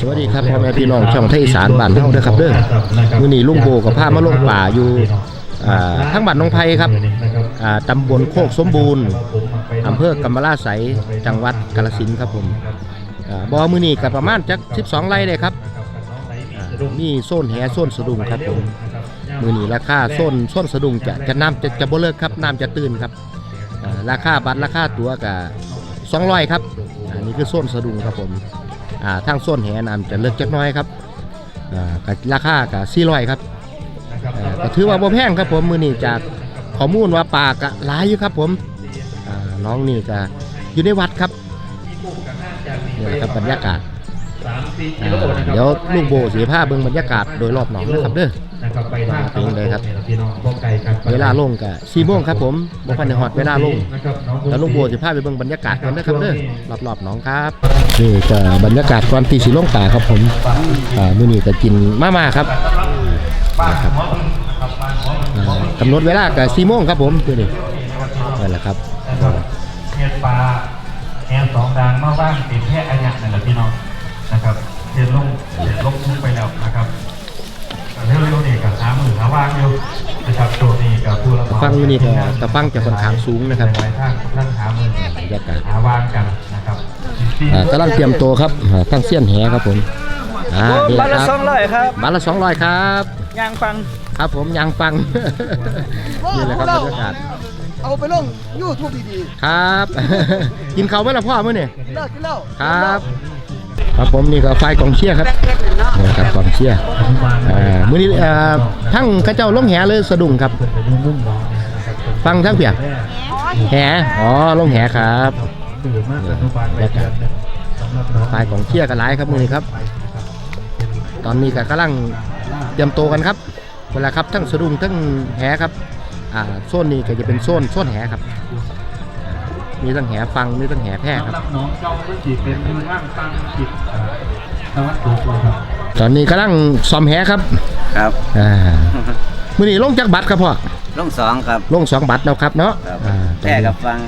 สวัสดีครับพ่อแม่พี่น้องช่องไทยอีสานบ้านเฮาเด้อครับเด้อมื้อนี้ลุงโบกับพามาลงป่าอยู่อ่าทั้งบ้านหนองไผ่ครับอ่าตำบลโคกสมบูรณ์อำเภอกำมะลาไสยจังหวัดกาฬสินธุ์ครับผมอ่าบ่อมื้อนี้ก็ประมาณจัก12ไร่ได้ครับอ่ามีโซนแหโซนสะดุ้งครับผมมื้อนี้ราคาโซนโซนสะดุ้งจะจะน้ำจะจะบ่เลิกครับน้ำจะตื้นครับอ่าราคาบัตรราคาตั๋วก็200ครับอันนี้คือโซนสะดุ้งครับผม อ่าทางโซนแหนำจะเลิกจักหน้อยครับอ่าก็ราคาก็400ครับเอ่อก็ถือว่าบ่แพงครับผมมื้อนี้จากข้อมูลว่าปลาก็หลายอยู่ครับผมอ่าน้องนี่ก็อยู่ในวัดครับนี่แหละครับบรรยากาศสามสี่ อ่ากิโลนะครับเดี๋ยวลูกโบสีผ้าเบิ่งบรรยากาศโดยรอบหนองนะครับเด้อ นะครับไปทางเป็นไงครับพี่น้องพวกไก่ครับเวลาลงก็4โมงครับผมบ่ทันได้ฮอดเวลาลงนะครับน้องแล้วลูกโบสิพาไปเบิ่งบรรยากาศกันนะครับเด้อรอบๆหนองครับนี่ก็บรรยากาศก่อนที่สิลงป่าครับผมอ่ามื้อนี้ก็กินมาม่าครับบ้านหัวมึงนะครับบ้านหัวมึงอ่ากำหนดเวลาก็4โมงครับผมมื้อนี้นั่นแหละครับนะครับเห็ดปลาแอนสองดานมาบ้างติดแค่อันยักนั่นแหละพี่น้อง นะครับเห็ดลงเห็ดลงทุกไปแล้วนะครับเรื่องเร็วๆนี่กับหามือหาว่างอยู่นะครับตัวนี้กับผู้รับเหมาฟังอยู่นี่ก็แต่ฟังจะค่อนข้างสูงนะครับหลายทางนั่งหามือบรรยากาศหาวางกันนะครับอ่ากำลังเตรียมตัวครับอ่าตั้งเสี้ยนแหครับผมอ่านี่บัตรละคสรัอบงร้อยครับบัตรละสองร้อยครับยางฟังครับผมยังฟังนี่แหละครับบรรยากาศเอาไปลงยูทูบดีครับ กินข้าวไหมล่ะพ่อเมื่อนี่ๆเลิกกินแล้วครับ ครับผมนี่ก็ไฟกองเชียร์ครับนี่ครับกองเชียร์อ่ามื้อนี้ทั้งข้าเจ้าลงแหเลยสะดุ้งครับ ฟังทั้งเปียกแหอ๋อลงแหครับตื่นมากอนุบาลไปเดือนสำหรับไฟกองเชียร์กันหลายครับมื้อนี้ครับ ตอนนี้ก็กำลังเตรียมตัวกันครับเวลาครับทั้งสะดุ้งทั้งแหครับอ่าโซนนี้ก็จะเป็นโซนโซนแหครับ มีทั้งแหฟังมีทั้งแหแพร่ครับสำหรับน้องเจ้าก็จีเป็นมือว่างตั้งจิตตะวันตกครับตอนนี้กำลังซ้อมแหครับครับอ่ามื้อนี้ลงจากบัตรครับพ่อลงสองครับ ลงสองบัตรแล้วครับเนาะครับอ่าแพร่กับฟัง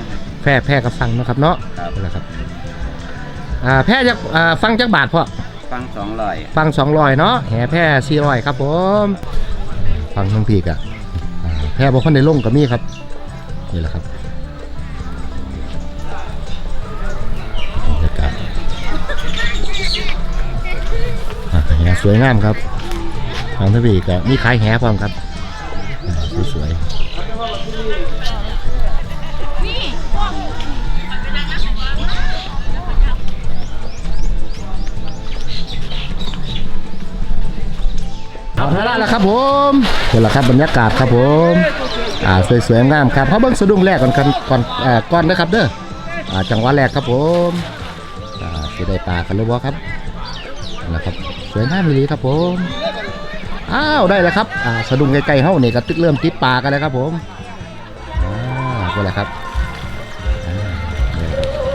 แพร่แพร่กับฟังเนาะครับเนาะครับ นั่นแหละครับอ่าแพร่จากอ่าฟังจากบาทพ่อฟังสองร้อยฟังสองร้อยเนาะแหแพร่สี่ร้อยครับผมฟังทั้งพีกอะอ่าแพร่บ่คนในลงก็มีครับนี่แหละครับ วยงามครับฟังทั้งพีกอะมีขายแหพร้อมครับอ่าสวยๆเอาเท่านั้นแหละครับผมนี่แหละครับบรรยากาศครับผมอ่าสวยๆงามครับเขาเบิ้งสะดุ้งแรกก่อนกันก่อนเอ่อก่อนนะครับเด้ออ่าจังหวะแรกครับผมอ่าสิได้ปลากันหรือบ่ครับนั่นแหละครับส วยงามดีครับผมอ้าวได้แล้วครับอ่าสะดุ้งใกล้ๆเฮานี่ก็ตึกเริ่มติดปลากันแล้วครับผมอ่านี่แหละครับอ่านี่แหละครั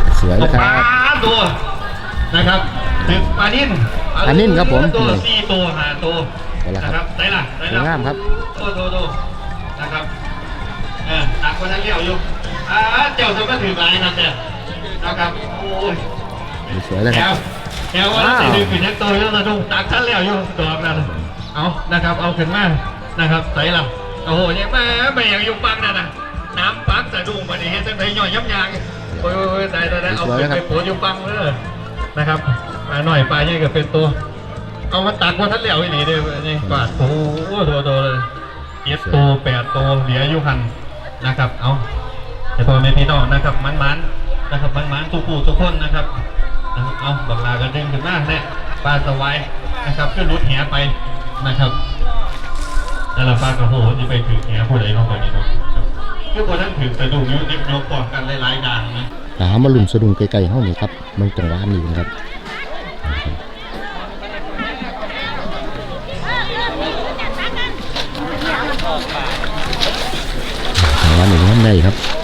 บสวยนะครับปลาตัวนะครับถึงปลานิ่นปลานิ่นครับผมตัวสี่ตัวห้าตัวนี่แหละครับนะได้ละได้สวยละงามครับตัวตัวตัวนะครับเออตักคนนั้นเลี้ยวอยู่อ่าเจ้าจะมาถือลายนะแต่นะครับโอ้ย สวยเลยแถครัวบแถวว่าว้าวสี่หนึ่งขึ้นยักตัวแล้วนะทุ่งตักท่านเลี้ยวอยู่ตัวนั้นเอานะครับเอาขึ้นมานะครับใส่ละโอ้โหยังมาไม่อยากอยู่ปังนั่นนะน้ำปักสะดุ้งมาดิเฮ็ดจังไดย่อยยับยางโอ้ยโอ้ยโอ้ยได้ได้ได้เอาขึ้นไปปวดอยู่ปังเลยนะครับปลาหน่อยปลาใหญ่ก็เป็นตัว เอามาตักว่าท่านเหลียวอีหลีเด้อนี่กวาดโอ้โหโตโตเลยเจ็ดตัวแปดตัวเหลืออยู่หันนะครับเอาแต่ตัวในพี่น้องนะครับมันมันๆ นะครับมันมันๆทุกผู้ทุกคนนะครับเอาบักลากันดึงขึ้นมาเนี่ยปลาสวายนะครับก็รุดแหไปนะครับนั่นแหละปลากระโหที่ไปถือแหผู้ใดเข้าไปนี่เนาะครับคือคนนั้นถือสะดุ้งอยุ่นิบโยกก่อนกันหลายๆด่างนะหามาลุ่มสะดุ้งไกลๆเฮานี่ครับมันจังหวะนี้นะครับจังหวะนี้มันได้ครับ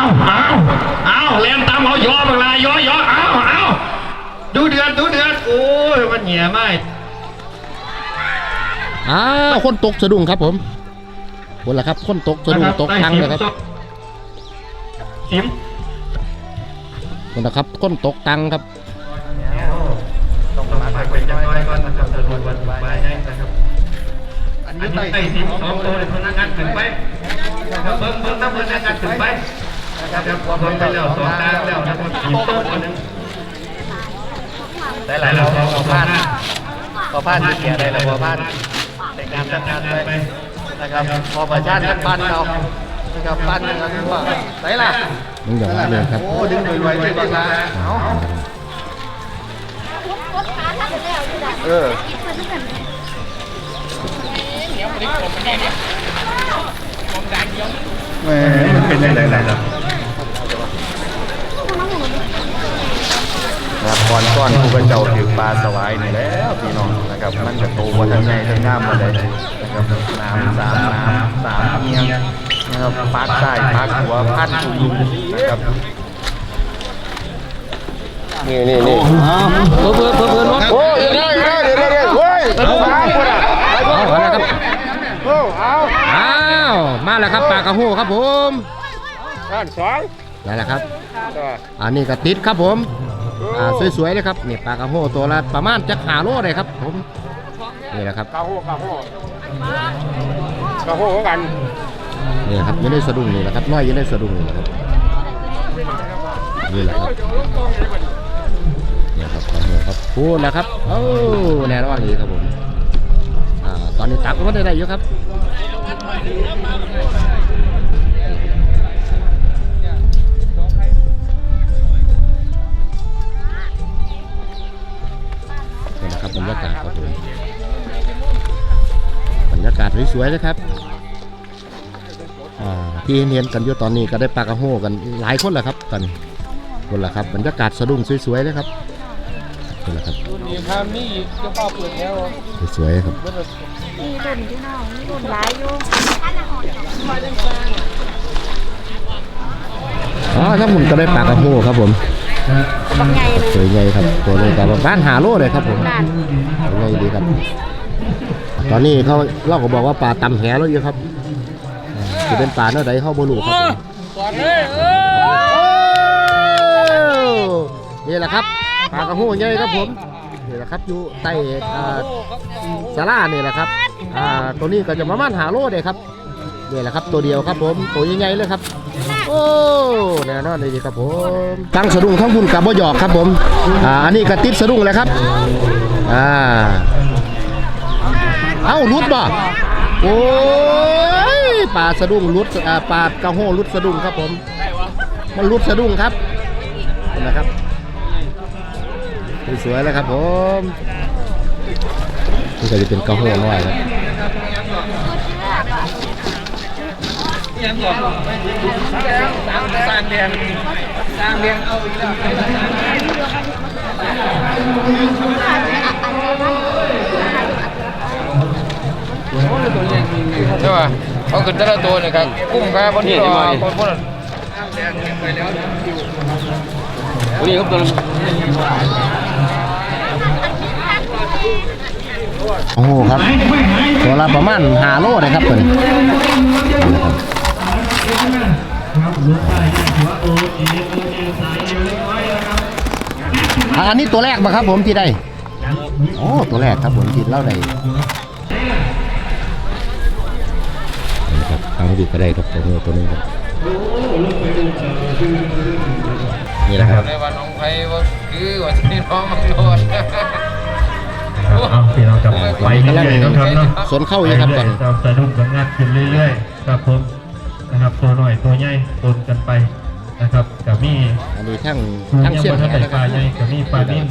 อ้าวอ้าวอ้าวเล่นตามเขาย่อบางลายย่อย่ออ้าวอ้าวดูเดือดดูเดือดโอ้ยมันเหี่ยไหมอ้าวคนตกสะดุ้งครับผมบนละครับ คนตกสะดุ้งตกทางเลยครับสิมบนละครับคนตกตังครับต้องมาไปเป็นจังน้อยก่อนนะครับจะดูวันไปให้นะครับอันอันี้นไต่นี้ไต่สิมสองตัวเลยพนักงานขึ้นไปนะครับเบิ้งเบิ้งถ้าพนักงานขึ้นไป นะครับพอเบิ้งไปแล้วสองทางแล้วนะครับสิมตัวนึงได้หลายแล้วสองพานพอพานทีเกียได้แล้วพอพานแต่งงานแต่งานไปนะครับพอประชาชนปั้นเรานะครับปั้นนะครับว่าไหนล่ะมึงอย่างเลยครับโอ้ดึงโดยไวด้วยดีนะเอาเออแหมมันเป็นยังไงล่ะ นะครับก่อนก้อนผู้เป็นเจ้าถือปลาสวายนี่แล้วพี่น้องนะครับมันจะโตวันทั้งใหญ่ทั้งงามมาเลยนะครับน้ำสามน้ำสามเอียงนะครับปักใต้ปักหัวพันคุมนะครับนี่นี่นี่เพื่อเพื่อเพื่อเพื่อรถโอ้ยเดี๋ยวเดี๋ยวเดี๋ยวเดี๋ยวเฮ้ยเอาไปคนอะเอาแล้วครับอ้เอาวมาแล้วครับปลากระหูครับผมด้านสองนั่นแหละครับอันนี้ก็ติดครับผม อ่าสวยๆเลยครับนี่ปลากระโหตัวละประมาณจะขาโลเลยครับผมนี่แหละครับกระโหกระโหกระโหกันนี่ครับอยังได้สะดุ้งนี่แหละครับน้อยอยังได้สะดุ้งนี่แหละครับนี่แหละครับนี่ครับกระโหครับพูดแล้วครับโอ้แน่นอนดีครับผมอ่าตอนนี้ตักก็ได้ได้อยู่ครับ ครับบรรยากาศครับผมบรรยากาศสวยๆนะครับอ่าที่เห็นๆกันอยู่ตอนนี้ก็ได้ปลากระโหกันหลายคนแหละครับตอนนี้คนละครับบรรยากาศสะดุ้งสวยๆเลยครับคนละครับนี่ครับนี่ก็ป้าเปิดแล้วสวยๆครับมีรุ่นพี่น้องมีรุ่นหลายอยู่อ๋อถ้าหมุนก็ได้ปลากระโหครับผม บางไงเลยสวยใหญ่ครับตัวเลยแต่บ้านหาโลเลยครับผมบ้านสวยใหญ่ดีครับ ตอนนี้เขาเราก็บอกว่าปลาตำแหแล้วอยู่ครับอ่าจะเป็นปลาเนื้อใดเข้าบ่รู้ครับผมก่อนเลยเออนี่แหละครับปลากระโหใหญ่ครับผมนี่แหละครับอยู่ใต้อ่าสารานี่แหละครับอ่าตัวนี้ก็จะประมาณหาโลเลยครับนี่แหละครับ ตัวเดียวครับผมตัวใหญ่ๆเลยครับ โอ้แน่นอนเลยครับผมตั้งสะดุ้งทั้งบุญกับบ่หยอกครับผมอ่าอันนี้กระติบสะดุ้งเลยครับอ่าเอ้ารุดบ่โอ้ยปลาสะดุ้งรุดอ่าปลากระโหรุดสะดุ้งครับผมมันรุดสะดุ้งครับนไหมครับสวยๆเลยครับผมนี่ก็จะเป็นกระโหน้อย ครับสร้างเรียงสร้างเรียงเอาอีกแล้วใช่ป่ะเขาขึ้นแต่ละตัวเนี่ยครับกุ้งครับบนนี้คนคนนี่ครับตัวโอ้โหครับตัวละประมาณหาโลเลยครับตัวนี้ นะครับอ่าอันนี้ตัวแรกมาครับผมที่ได้โอ้ตัวแรกครับผมที่เล่าได้นี่ครับทางที่ก็ได้ครับตัวนี้ตัวนี้ครับนี่แหละครับในวันของไทยว่าคือว่าที่น้องโดนเอาพี่น้องจับไปเรื่อยๆนะครับเนาะสวนเข้าอยู่ครับตอนครับสะดุ้งกันงัดขึ้นเรื่อยๆครับผม นะครับตัวหน่อยตัวใหญ่ปนกันไปนะครับกับมีอันนี้ทั้งทั้ทั้งงเสีเสี้ยยนนปแหลานะครับใหญ่กับมีปลานิ่ม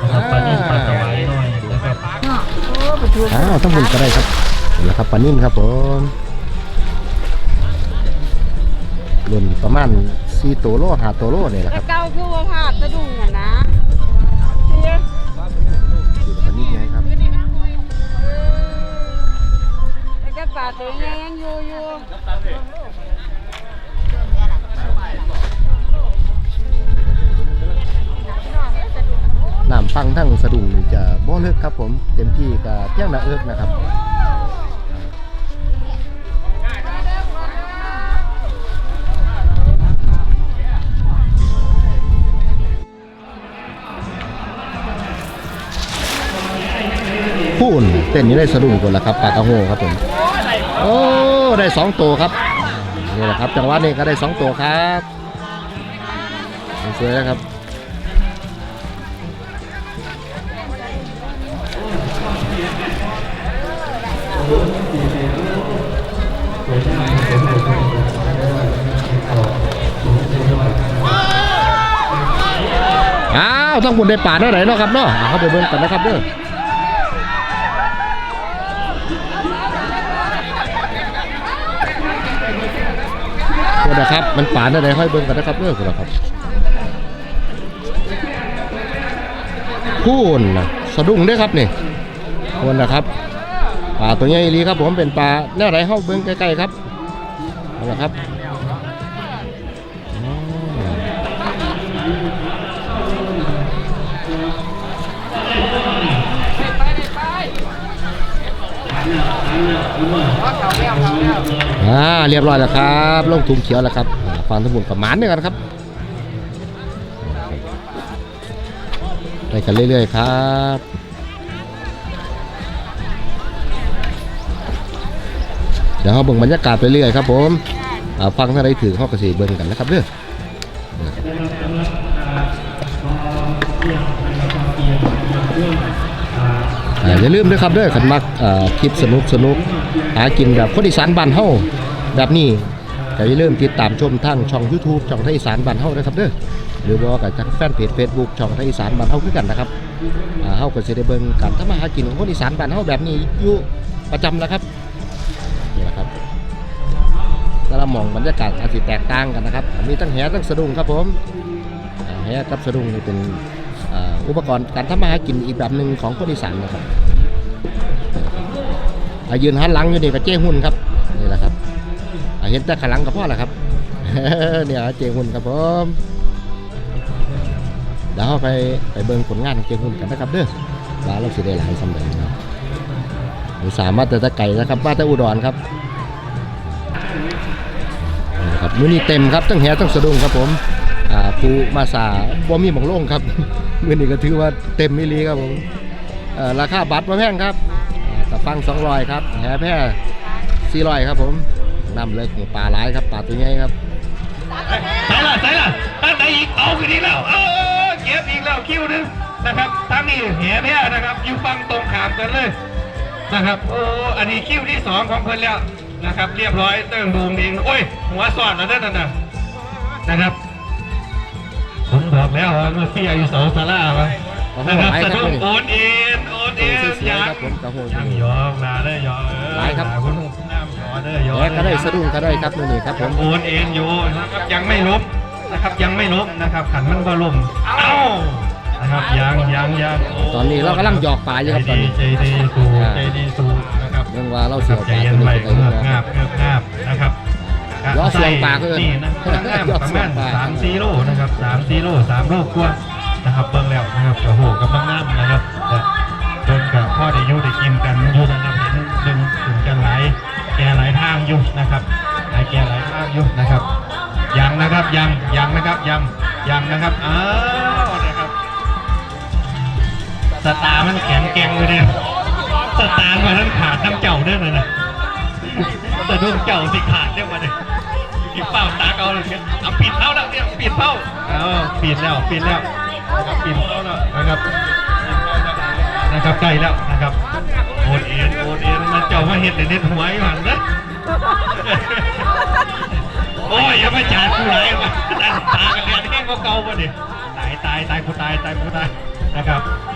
นะครับปลานิ่มปลาสวายหน่อยนะครับเนาะโอ้ปลาทูอ้าวทั้งบุญก็ได้ครับนี่แหละครับปลานิ่มครับผมรุ่นประมาณ4ตัวโล5ตัวโลนี่แหละคแต่รับเก่าคือว่าพลาดสะดุ้งอะนะเฮ้ยอยู่ปลานิ่มไงครับแล้วก็ปลาตัวใหญ่ยังอยู่อยู่ น้ำฟังทั้งสะดุ้งนี่จะบ่เลิกครับผมเต็มที่กับเพียงนาเอิกนะครับพูนเต้นนี้ได้สะดุ้งคนละครับปลากระโหครับผมโอ้ได้สองตัวครับนี่แหละครับจังหวะนี้ก็ได้สองตัวครับสวยนะครับ อ้าวต้องบุญได้ป่าเท่าไหร่เนาะครับเนาะเขาไปเบิ่งกันนะครับเด้อคนนะครับ มันป่าเท่าไหร่ค่อยเบิ่งกันนะครับเด้อคนนะครับพูนนะสะดุ้งด้อครับนี่คนนะครับาตัวใหญ่อีหลีครับผมเป็นป่าแนวไหนเข้าเบิ่งใกล้ๆครับเอาละครับอ่าเรียบร้อยแล้วครับลงถุงเขียวแล้วครับอ่าฟังทั้งหมดกับหมานด้วยกันครับไปกันเรื่อยๆครับ เดี๋ยวเขาเบิ่งบรรยากาศไปเรื่อยครับผมอ่าฟังเท่าไรถือเขากระสีเบิ่งกันนะครับเด้ออ่าอย่าลืมด้วยครับเด้อขันมักอ่าคลิปสนุกสนุกหากินแบบคนอีสานบ้านเฮาแบบนี้ก็อย่าลืมติดตามชมทางช่อง YouTube ช่องไทยอีสานบ้านเฮานะครับเด้อหรือว่ากับทางแฟนเพจ Facebook ช่องไทยอีสานบ้านเฮาคือกันนะครับอ่าเฮาก็สิได้เบิ่งการทำมาหากินของคนอีสานบ้านเฮาแบบนี้อยู่ประจำแล้วครับ ละหมองบรรยากาศอาจจะแตกต่างกันนะครับ มีทั้งแหทั้งสะดุ้งครับผมแหกับสะดุ้งนี่เป็นอุปกรณ์การทำมาหากินอีกแบบหนึ่งของคนอีสานนะครับอายืนหันหลังอยู่นี่ก็เจ้หุ่นครับนี่แหละครับอ่าเห็นแต่ขาหลังกับพ่อแหละครับเนี่ยเจ้หุ่นครับผมเดี๋ยวไปไปเบิ่งผลงานของเจ้หุ่นกันนะครับเด้อว่าเราสิได้หลายสำเร็จนะครับสามารถแต่ตะไก่นะครับมาแต่อุดรครับ ครับมื้อนี้เต็มครับทั้งแหทั้งสะดุ้งครับผมผู้มาสาบ่มีหมองโล่งครับมื้อนี้ก็ถือว่าเต็มมิลีครับผมราคาบัตรมาแพงครับตะฟัง200ครับแหแพร่400ครับผมน้ำเลิกนี่ปลาหลายครับปลาตัวใหญ่ครับใส่ละใส่ละตั้งไหนอีกเอาขึ้นอีกแล้วเออเก็บอีกแล้วคิวนึงนะครับทั้งนี้แหแพ้นะครับอยู่ฝั่งตรงขามกันเลยนะครับโอ้อันนี้คิวที่สองของเพิ่นแล้ว นะครับ เรียบร้อยเติ้งบูมเองโอ้ย หัวสอดแล้วนั่นน่ะนะครับ ผมบอกแล้วว่าเมื่อกี้อายุสองสาราไว้นะครับสะดุ้งโอนเอ็นโอนเอ็นสวยยัๆงครับผมกระโหนยังยอมลาได้ยอมเออหลายครับคุณน้ำยอเด้อยอแหก็ได้สะดุ้งก็ได้ครับมื้อนี้ครับผมโอนเอ็นอยู่นะครับยังไม่ล้มนะครับยังไม่ล้มนะครับขันมันก็ล้มเอ้านะครับยังยังยังตอนนี้เรากำลังหยอกปลาอยู่ครับตอนนี้ใจดีสูใจดีสูนะครับ เรื่องว่าเราเสีคยรับปใจลาเย็ตันวไปนี้ไปเงืแล้อกวงาบเงือกงาบนะครับล้อเสียงปลาคือนี่นะกำลังงามประมาณล้อเสียงปลาสามสี่โลนะครับสามสี่โลสามโลกว่านะครับเบิ่งแล้วนะครับโอ้โหกำลังงามนะครับแต่เบิ่งกับพ่อได้อยู่ได้กินกันอยู่นะครับเห็นดึงถึงกันหลายแก่หลายทางอยู่นะครับหลายแก่หลายทางอยู่นะครับยังนะครับยังยังนะครับยังยังนะครับอ้าวนะครับ สตาร์มันแข็งแกร่งเลยเนี่ย สตาร์มันนั้นขาดน้ำเจ้าเด้อเลยนะแต่ดุ้งเจ้าสิขาดเด้อมาเนี่ยอีเป้าตาเอาเลยเนี่ยเอาปิดเท้าแล้วเนี่ยปิดเท้าเอาปิดแล้วปิดแล้วกินแล้วนะครับนะครับใกล้แล้วนะครับโอนเอ็นโอนเอ็นมันเจ้ามาเห็นในเน็ตหวยหันนะโอ้ยอย่ามาจ่ายกูไหลมาตาตากันเรียนแห้งก็เก่าป่ะดิตายตายตายกูตายตายกูตายนะครับนะ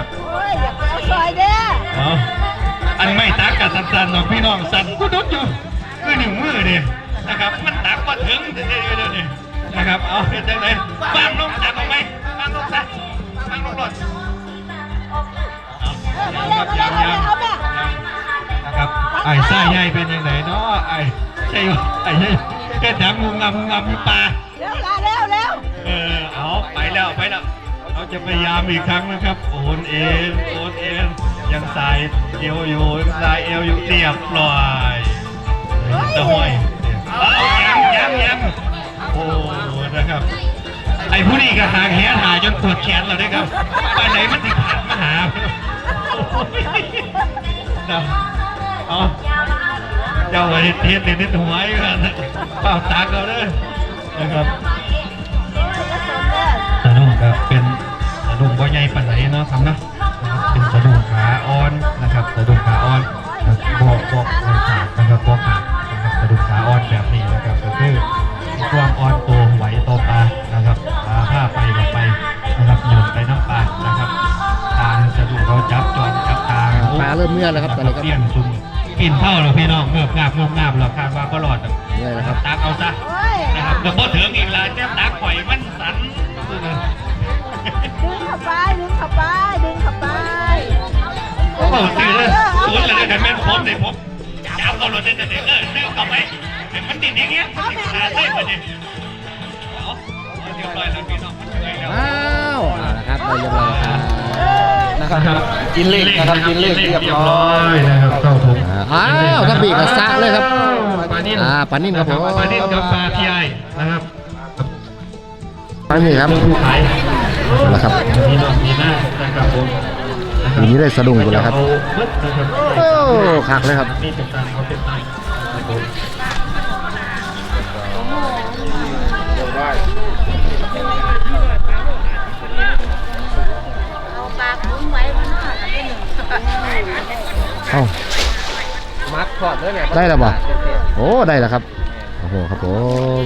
ครับโอ้ยอยากไปเอาซอยเด้อเอาอันไม่ตักกับสันๆของพี่น้องสันกูดุดอยู่คือหนึ่งมือดินะครับ มันตักมาถึงเดี๋ยวเดี๋ยวเดี๋ยวนะครับ เอาเป็นจังไหนบ้างลงตักออกไหมบ้างลงตักบ้างลงรถเอามาเลยมาเลยเอาเลยเอาเลยนะครับไอ้ไส้ใหญ่เป็นยังไงเนาะไอ้ใช่ไอ้ใช่แค่ถามงูงามงูงามมีปลาเร็วละเร็วเร็วเออเอาไปแล้วไปแล้ว เราจะพยายามอีกครั้งนะครับ โอนเอ็นโอนเอ็นยังสายเอวอยู่ยังสายเอวอยู่เรียบร้อยตะห้อยเอายังยังยังโอ้นะครับ ไอ้ผู้นี้ก็หางแหหาจนปวดแขนเราด้วยครับไปไหนมันติดขาดมาหานะเอาเจ้าไอ้เทียนเด็ดหัวอยู่กันเปล่าตาเขาเด้อนะครับสะดุ้งครับเป็นสะ ดุ้งบ่ใหญ่ปานไหนเนาะครับเนาะนะครับเป็นสะดุ้งขาอ่อนนะครับสะดุ้งขาอ่อนนะครับบ่บ่บ่ขาดนะครับบ่ขาดนะครับสะดุ้งขาอ่อนแบบนี้นะครับก็คือมีความอ่อนตัวไหวตัวปลานะครับปลาผ้าไปกับไปนะครับหย่อนไปน้ำปลานะครับตาสะดุ้งเราจับจอนจับตาปลาเริ่มเมื่อยแล้วครับตอนนี้ครับเปลี่ยนซุ่มกินเท่าเราพี่น้องเงือบงาบเงือบงาบเราคาดว่าก็รอดอะเมื่อยแล้วครับตักเอาซะโอ้ยนะครับเดี๋ยวพอถึง โอ้โหตื่นเลยสวนเลยแต่แม่ผมเนี่ยผมจับเอารถเด็ดเด็ดเลยซื้อกลับไปเห็นมันติดอย่างเงี้ยมันติดขาเส้นมาดิเอาเรียบร้อยแล้วพี่น้องมันเหนื่อยแล้วว้าวเอาละครับเรียบร้อยครับนะครับกินเลขนะครับกินเลขเรียบร้อยนะครับเข้าผมอ้าวทับบีกระซะเลยครับปานิ่มอ่าปานิ่มครับผมปานิ่มกับปลาที่ไอนะครับปานี่นครับผู้ขายเอาละครับมีน้องมีหน้านะครับผม ทีนี้ได้สะดุ้งกันแล้วครับเอาเบิดนะครับโอ้คักเลยครับนี่เป็นการเขาเป็นไงนะครับผมเอาปากคุ้มไว้มันน่าจะเป็นหนึ่งเอ้ามักทอดด้วยเนี่ยได้แล้วบ่โอ้ได้แล้วครับโอ้โหครับผม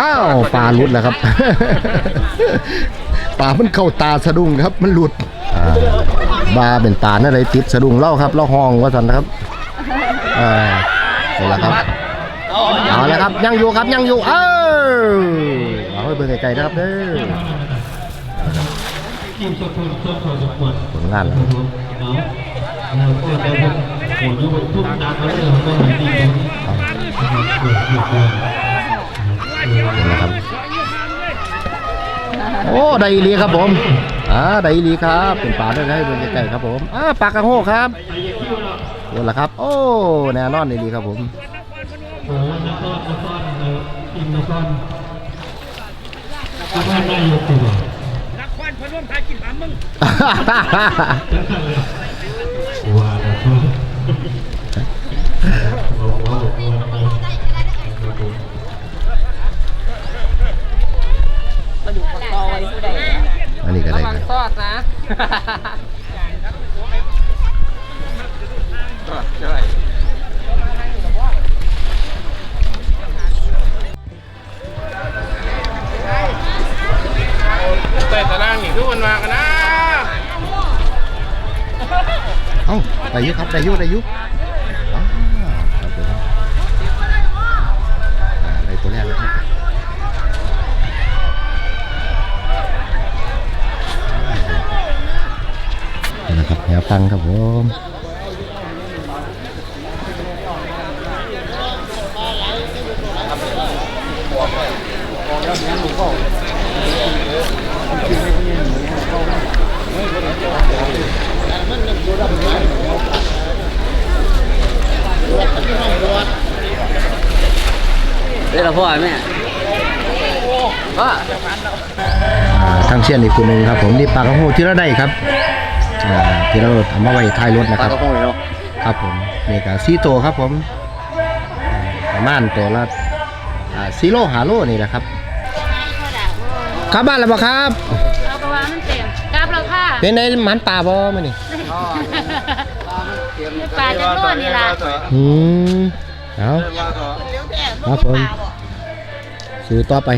อ้าวปลาหลุดแล้วครับ ปลามันเข้าตาสะดุ้งครับ มันหลุดอ่าบาเป็นตาอะไรติดสะดุ้งเล่าครับเล่าห้องว่าสันนะครับเออนี่แหละครับเอาละครับยังอยู่ครับยังอยู่เออเอาให้เบิ่งไกลๆนะครับเด้อทีมสดๆสดๆสดๆสดผลงานแล้วๆเนาะเออเออแต่ผมโหอยู่บนทุ่งนา โอ้ได้อีหลีครับผมอ่าได้อีหลีครับเป็นปลาได้ให้เบิ่งไกลๆครับผมอ่าปลากระโหครับโอ้ละครับ โอ้แน่นอนไดลีครับผมอ้นักต้อนมนักต้อนนักต้อนนา นนี้ก็ได้ครับซอดนะแต่ตารางนี่ทุกคนมากันนะ เอ้าได้อยุครับได้อยุได้อยุ วฟังครับผมเฮ้ยเราพ่อแม่พ่ออ่าทางเชียนอีกคนหนึ่งครับผมนี่ปลากระโหที่เราได้ครับ อ่าที่เราทำมาไว้ท้ายรถนะปคลารับกระพงเลยเนาะครับผมนี่ก็ซีโตวครับผมอ่าประมาณตัวละอ่าซีโลหาโลนี่นะครับกลับบ้านแล้วบ่ครับเราก็ว่ามันเต็มกลับแล้วค่ะเป็นไงหมันป่าบ่มื้อนี้ปลาจะโน่นนี่ล่ะอืมเอาครับผมซื้อต่อไป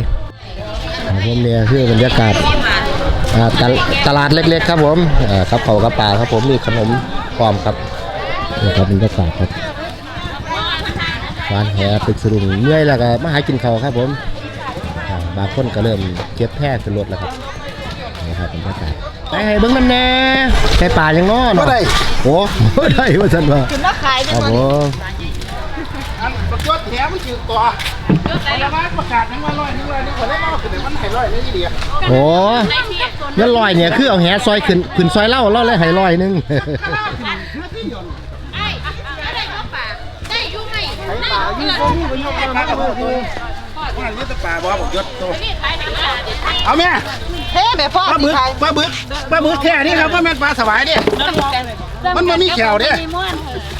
ครับผมเนี่ยคือบรรยากาศ อ่าตลตลาดเล็กๆครับผมอ่าครับเขากับปลาครับผมมีขนมพร้อมครับนี่ครับบรรยากาศครับร้านแหตึกสรุงเมื่อยแล้วก็มาหากินเขาวครับผมอ่าบางคนก็เริ่มเก็บแพร่ขึ้นรถแล้วครับนี่ครับบรรยากาศไปให้เบิ้งน้ำแน่ใส่ปลายังง้อเนาะโอ้บ่ได้ว่าฉันว่าถึงว่าขายครับผมประกวดแถมมันจืดตัวแล้วมาประกาศนึงว่าร้อยนึงร้อยนึงคนได้มาขึ้นมันให้ร้อยนึงอีเดียโอ้เงินลอยเนี่ยคือเอาแหซอยขึ้นขึ้นซอยเล่าเล่าเลยให้ลอยหนึงไอ้อะไรก็ปลาได้อยู่ไหมป่ายิ่งโกงยิ่งไปยกมากับตัวว่านี่ตะป่าบ่บอกยศตัวนี่ขายน้ำปลาเด็ดเอาแม่เฮ้แม่พ่อปลาบึกปลาบึกปลาบึกแค่นี้ครับว่าแม่นปลาสวายดิมันบ่มีแขวเด้มีม้วนเหรอ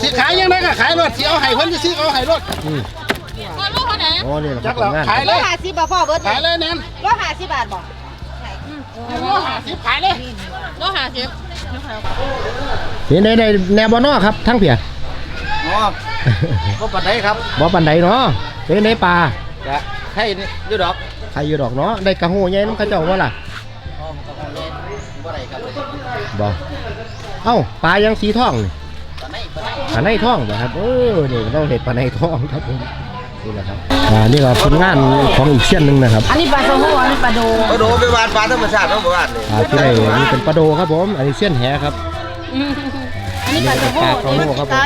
สิขายยังไงก็ขายรถสิเอาให้เพิ่นสิเอาให้รถ ก็ลูกเขาไหนโอ้นี่แหละคจัรับกแล้วงานขายเลยห้าสิบบาทพ่อเบิร์ดขายเลยแน่นร้อยห้าสิบบาทบอกโลห้าสิบขายเลยร้อยห้าสิบนี่ในในแนวบอนอครับทั้งเพีย อ๋อก็ปัดได้ครับบ่ปันใดเนาะเป็นในป่าจะให้นี่อยูดอกใครอยู่ดอกเนาะได้กระโหใหญ่น้ำกระเจ้าว่าล่ะบ่ได้ครับบ่เอ้าปลายังสีทองนี่ปลาในทองบ่ครับเออนี่เราเห็ดปลาในทองครับผม นี่แหละครับอ่านี่ก็ผลงานของอีกเส้นหนึ่งนะครับอันนี้ปลาโซโหอันนี้ปลาโดก็โดไปวานปลาธรรมชาติเนาะบ่วานนี่อ่าที่ได้นี่เป็นปลาโดครับผม อันนี้เส้นแหครับอันนี้ปลาโซโหปลาโซโหครับผม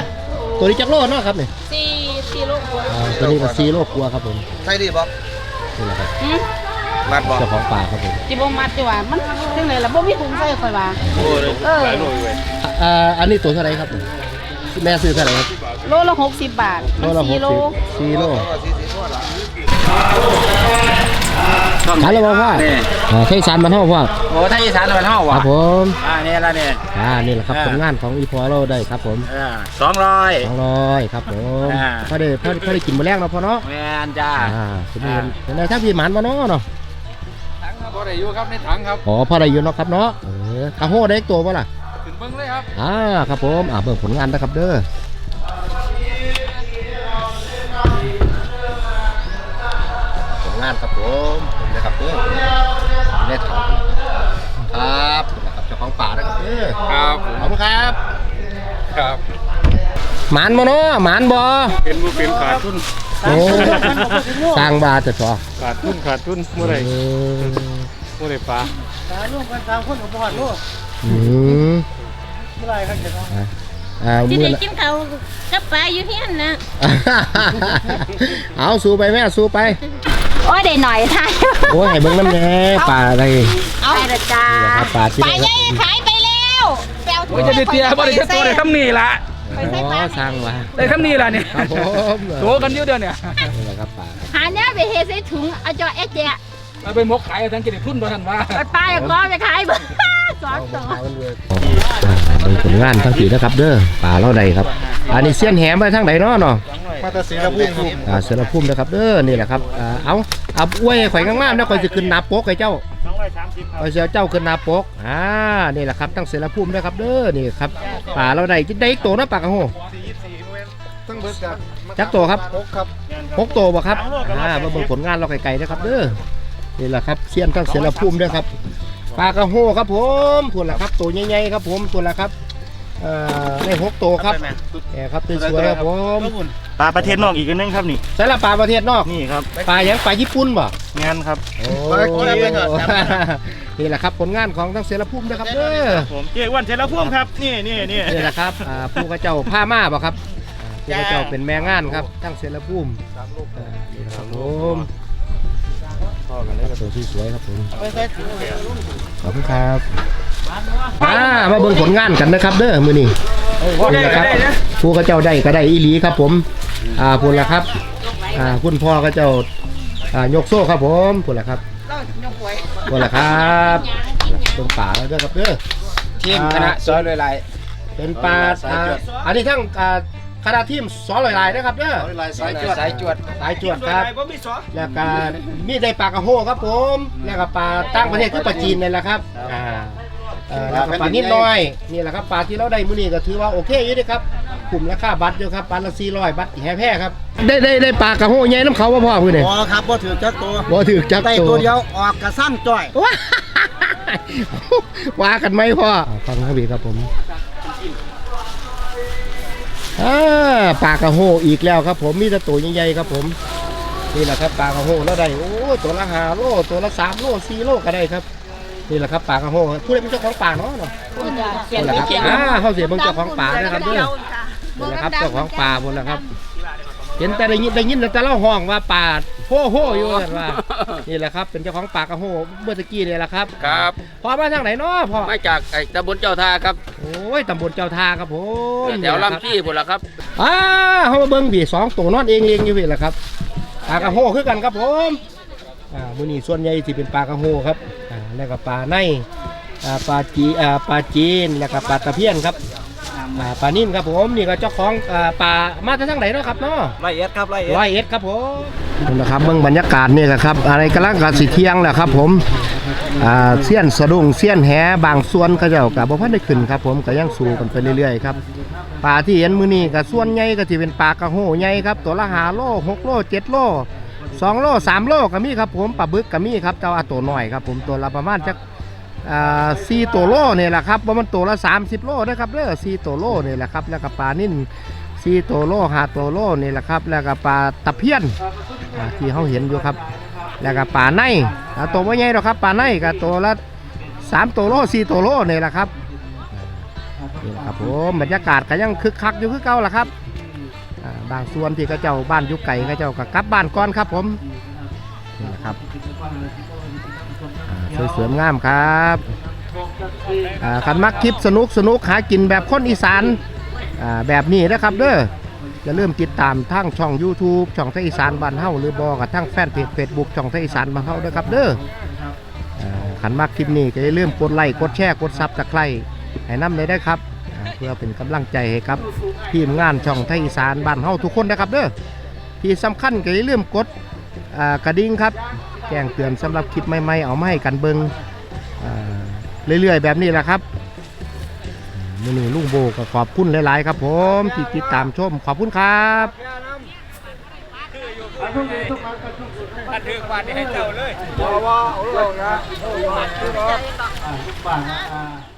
ตัวนี้จักโลเนาะครับนี่สี่สี่ลูกอ่าตัวนี้ก็ซีโลกลัวครับผมใช่ดิบ่นี่แหละครับอืมบาดบ่เจ้าของป่าครับผมจิบมัดจิว่ามันจังเลยล่ะบ่มีถุงใส่ค่อยว่าโอ้ยเอออ่าอันนี้ตัวเท่าไหรครับ แม่ซื้อเท่าไหรครับโลละหกสิบบาทโลละหสี่กโลสิบสี่โลขายแล้วบ่พ่อนี่อ่าใช้สารมันเท่าพ่อโอ้ไทยอีสานมันเฮาคว่ะรับผมอ่านี่ละนี่อ่านี่แหละครับอ่าผลงานของอีพอเราได้ครับผมเออสองร้อยสองร้อยครับผมอ่าพอได้พอพอได้กินมื้อแรกเนาะพ่อเนาะแม่นจ้าอ่าสมบูรณ์เป็นไงถ้าพี่หมานมาเนาะเนาะถังครับบ่ได้อยู่ครับในถังครับอ๋อพอได้อยู่เนาะครับเนาะเออกระโหได้อีกตัวป่ะล่ะ ขึ้นเบิ่งเลยครับอ่าครับผมอ่าเบิ่งผลงานนะครับเด้อผลงานครับผมนี่นะครับเด้อได้ถังครับนี่นะครับเจ้าของป่านะครับเด้อครับขอบคุณครับครับหมานบ่เนาะหมานบ่เป็นบ่เป็นขาดทุนโอ้สร้างบาจะต่อขาดทุนขาดทุนเมื่อไหร่เออเมื่อ ไหร่ปลาอืมอะอ่าที่มื้อได้ละ กินข้าวกับปลาอยู่เฮียนนะเอาสู้ไปแม่สู้ไป โอ้ยได้หน่อยท่านโอ้ยให้เบิ่งน้ำแหน่ป่าอะไรเอาไปละจ้านี่แหละครับป่าที่ปลาได้ใหญ่ขายไปแล้วแปลวโอ้ยจะได้เตี้ยบ่ได้แค่ตัวได้คำนี้ล่ะอ๋อสร้างมาได้คำนี้ล่ะเนี่ยครับผมโตกันอยู่เดี๋ยวเนี่ยนี่แหละครับป่าครับหาเนี้ยไปเฮใส่ถุงเอาจอเอ็ดเจ๊ะ เอาไปมกขายเอาทั้งกินได้ทุนบ่ทันว่าไปปลาก็จะขายบ่สอนสอนอ่าเป็นผลงานทั้งปีนะครับเด้อป่าเราใดครับ อันนี้เสี้ยนแหมไปทางไหนเนาะเนาะมาตะสีระพุ่งอ่าเสือละพุ่มนะครับเด้อนี่แหละครับอ่าเอาเอาอวยข่อยงามๆนะข่อยจะขึ้นหนาปกไอ้เจ้าข่อยจะเอาเจ้าขึ้นหนาปกอ่านี่แหละครับตั้งเสือละพุ่มนะครับเด้อนี่ครับป่าเราใดกินได้อีกตัวนะปากกระโหตั้งเบิดจากจักตัวครับพกครับหกตัวบ่ครับอ่ามาเบิ่งผลงานเราไกลๆนะครับเด้อ นี่แหละครับเสี้ยนตั้งเสือละพุ่มด้วยครับปลากระโหครับผมตัวละครับตัวใหญ่ๆครับผมตัวละครับเอ่อได้หกตัวครับแหมครับสวยๆครับผมปลาประเทศนอกอีกอันนึงครับนี่ใช่ละปลาประเทศนอกนี่ครับปลาหยังปลาญี่ปุ่นบ่งานครับโอ้นี่แหละครับผลงานของทั้งเสรภูมินะครับเด้อผมเจ๊อ้วันเสร็จแล้วพ่วงครับนี่นี่นี่นี่แหละครับอ่าผู้กระเจ้าผ้าม่าบ่ครับอ่าผู้กระเจ้าเป็นแม่งานครับทั้งเสรภูมิ อ่านี่นะครับผมตัวสวยๆครับผมขอบคุณครับอ่ามาเบิ่งผลงานกันนะครับ เด้อมื้อนี้นี่แหละครับผู้กระเจ้าได้ก็ได้อีหลีครับ ผม อ่าพุ่นละครับ อ่าคุณพ่อกระเจ้าอ่ายกโซ่ครับผมพุ่นละครับหมดแล้วครับตรงป่าแล้วเด้อครับเด้อทีมคณะซอยเลยไรเป็นปลาอ่าอันนี้ทั้งอ่า คณะทีมสอนหลายๆนะครับเด้อลายสายจวด สายจวด สายจวดครับแล้วก็มีได้ปลากระโฮครับผม แล้วก็ปลาตั้งประเทศคือปลาจีนนี่แหละครับอ่าเอ่อแล้วก็ปลานิดน้อยนี่แหละครับปลาที่เราได้มื้อนี้ก็ถือว่าโอเคอยู่เด้ครับกลุ่มราคาบัตรอยู่ครับปลาละ400บัตรแห่แพ้ครับได้ได้ได้ปลากระโฮใหญ่น้ำเขาบ่พ่อมื้อนี้พอครับบ่ถือจักตัวบ่ถือจักได้ตัตัววเดียวออกกระสั้นจ้อยว้าว่ากันไหมพ่อฟังครับพี่ครับผม อ่าปลากระโฮอีกแล้วครับ ผมมีแต่ตัวใหญ่ๆครับ ผมนี่แหละครับปลากระโฮแล้วได้โอ้ตัวละห้าโลตัวละสามโลสี่โลก็ได้ครับนี่แหละครับปลากระโฮผู้ใดเป็นเจ้าของป่าเนาะเนาะเขียนนี่แหละไม่ครับเขียนอ่าเขาเสียเบิ่งเจ้าของป่านะครับเด้อนี่แหละครับเจ้าของป่าบนแหละครับ เห็นแต่ได้ยินได้ยินแต่เล่าห้องว่าป่า โฮโฮอยู่นั่นว่านี่แหละครับ เป็นเจ้าของป่ากระโฮเมื่อตะกี้นี่แหละครับครับ พ่อมาทางไหนเนาะพ่อมาจากไอ้ตำบลเจ้าท่าครับโอ้ยตำบลเจ้าท่าครับผมแถวลำพี่พุ่นละครับอ่าเขามาเบิ้งพี่สองตัวนอนเองเลี้ยงอยู่พี่แหละครับปลากระโฮคือกันครับผมอ่ามื้อนี้ส่วนใหญ่สิเป็นปลากระโฮครับอ่าแล้วก็ปลาในอ่าปลาจีอ่าปลาจีนแล้วก็ปลาตะเพียนครับอ่าปลานิ่มครับผมนี่ก็เจ้าของอ่าปลามาจากทางไหนเนาะครับเนาะร้อยเอ็ดครับร้อยเอ็ดร้อยเอ็ดครับผม นะครับเบื้องบรรยากาศนี่แหละครับ อะไรกำลังกาสีเที่ยงแหละครับ ผมเสี้ยนสะดุ้งเสี้ยนแหบางส่วนก็เจ้ากับบ่พันได้ขึ้นครับ ผมก็ยังสู้กันไปเรื่อยๆครับปลาที่เห็นมือนี้ก็ส่วนใหญ่ก็ที่เป็นปลากระโหใหญ่ครับ ตัวละ5โล6โล7โล2โล3โลก็มีครับ ผมปลาบึกก็มีครับแต่ว่าตัวน้อยครับ ผมตัวละประมาณจักอ่ตัวโลนี่แหละครับว่ามันตัวละ30โลนะครับเด้อ4ตัวโลนี่แหละครับแล้วก็ปลานิ่น สี่ตัวโลห้าตัวโลนี่แหละครับ แล้วก็ปลาตะเพียนที่เขาเห็นอยู่ครับ แล้วก็ปลาในอ่าตัวไม่ใหญ่หรอกครับปลาในก็ตัวละสามตัวโลสี่ตัวโลนี่แหละครับนี่ครับผมบรรยากาศก็ยังคึกคักอยู่คือเก่าล่ะครับบางส่วนที่เขาเจ้าบ้านยุไก่เขาเจ้าก็กลับบ้านก่อนครับผมนี่แหละครับอ่าสวยงามครับอ่าคันมักคลิปสนุกสนุกหากินแบบคนอีสาน แบบนี้นะครับเด้ออย่าลืมติดตามทางช่อง YouTube ช่องไทยอีสานบ้านเฮาหรือบอกกับทางแฟนเพจ Facebook ช่องไทยอีสานบ้านเฮาด้วยครับเด้อขันมากคลิปนี้ก็อย่าลืมกดไลค์กดแชร์กดซับตะไคร้ให้น้ำเลยได้ครับเพื่อเป็นกำลังใจให้กับทีมงานช่องไทยอีสานบ้านเฮาทุกคนนะครับเด้อที่สำคัญก็อย่าลืมกดกระดิ่งครับแจ้งเตือนสำหรับคลิปใหม่ๆเอามาให้กันเบิงเรื่อยๆ แบบนี้แหละครับ มือนี้ลุงโบก็ขอบคุณหลาย ๆ ครับผมที่ติดตามชมขอบคุณครับถือกว่าว่าเอ้โหนะโอ้โห